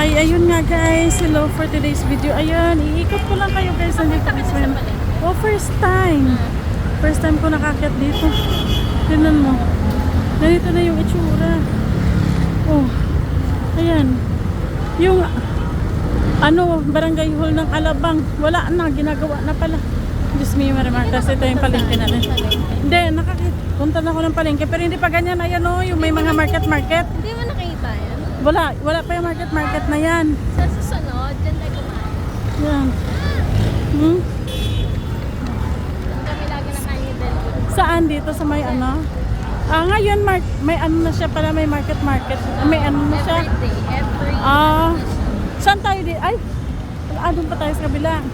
Ay, ayun nga guys. Hello for today's video. Ayun, iikot ko lang kayo guys. Nandito kami sa Oh, first time. First time ko nakakit dito. Tingnan mo. Ganito na yung itsura. Oh. Ayan. Yung ano, barangay hall ng Alabang. Wala na, ginagawa na pala. Diyos me, Marimar, kasi ito yung palengke natin. Hindi, nakakita. Punta na ako ng palengke, pero hindi pa ganyan. Ayan o, yung may mga market-market. Hindi mo? Wala, wala pa yung market-market na yan. Sa susunod, dyan tayo kumain. Yan. Hmm? Doon kami lagi nakain din. Saan dito sa may ano? Ah, ngayon mark, may ano na siya pala, may market-market. May ano na siya. Every day, every Ah, saan tayo di? Ay, ah, doon pa tayo sa kabila.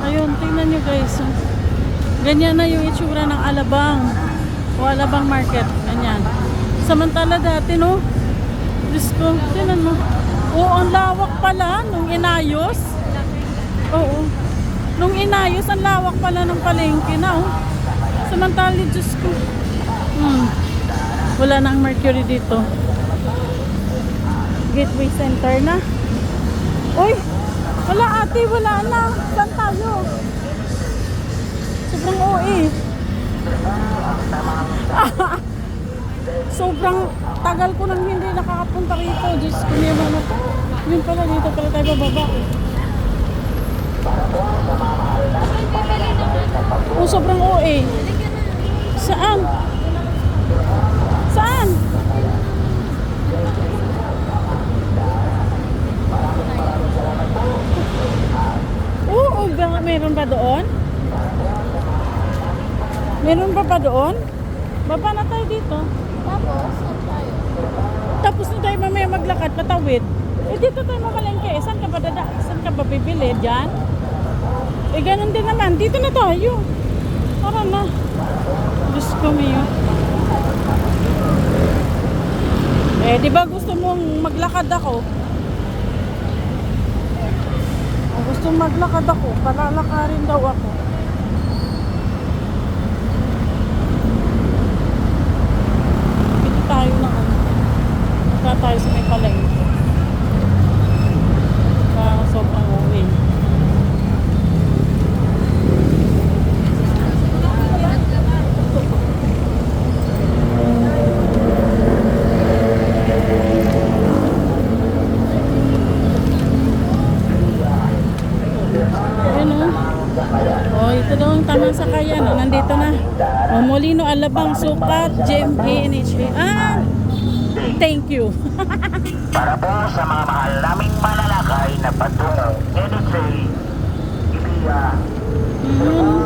Ayun, tingnan nyo guys. Ganyan na yung itsura ng Alabang. O Alabang Market. Ganyan. Samantala dati, no? Diyos ko, tingnan mo. Oo, ang lawak pala nung inayos. Oo. Nung inayos, ang lawak pala ng palengke na, oh. Samantala, Diyos ko. Hmm. Wala nang mercury dito. Gateway Center na. Uy! Wala ate, wala na. Saan tayo? Sobrang OA. Sobrang tagal ko nang hindi nakakapunta rito. Diyos ko niya mga to. Yun pala, dito pala tayo bababa. Oh, sobrang OA. Saan? Saan? Oo, ba, meron ba doon? Meron pa pa doon? Baba na tayo dito. Tapos, saan tayo? Tapos na tayo mamaya maglakad, patawid. Eh dito tayo mamalengke. Eh, saan ka ba dada? Saan ka ba bibili? Diyan? Eh ganun din naman. Dito na tayo. Tara na. Diyos ko miyo. Eh, di ba gusto mong maglakad ako? Oh, gusto maglakad ako. Palalakarin daw ako. Dito tayo na ano. Punta tayo sa may palengke. Sa sobrang uwi. Oh, daw ang tamang. Oh, nandito na. Oh, Molino Alabang Sukat, GMA, NHA. Ah! Thank you. Para po sa mga mahal naming malalakay na patungong NSA, Ibiya, mm.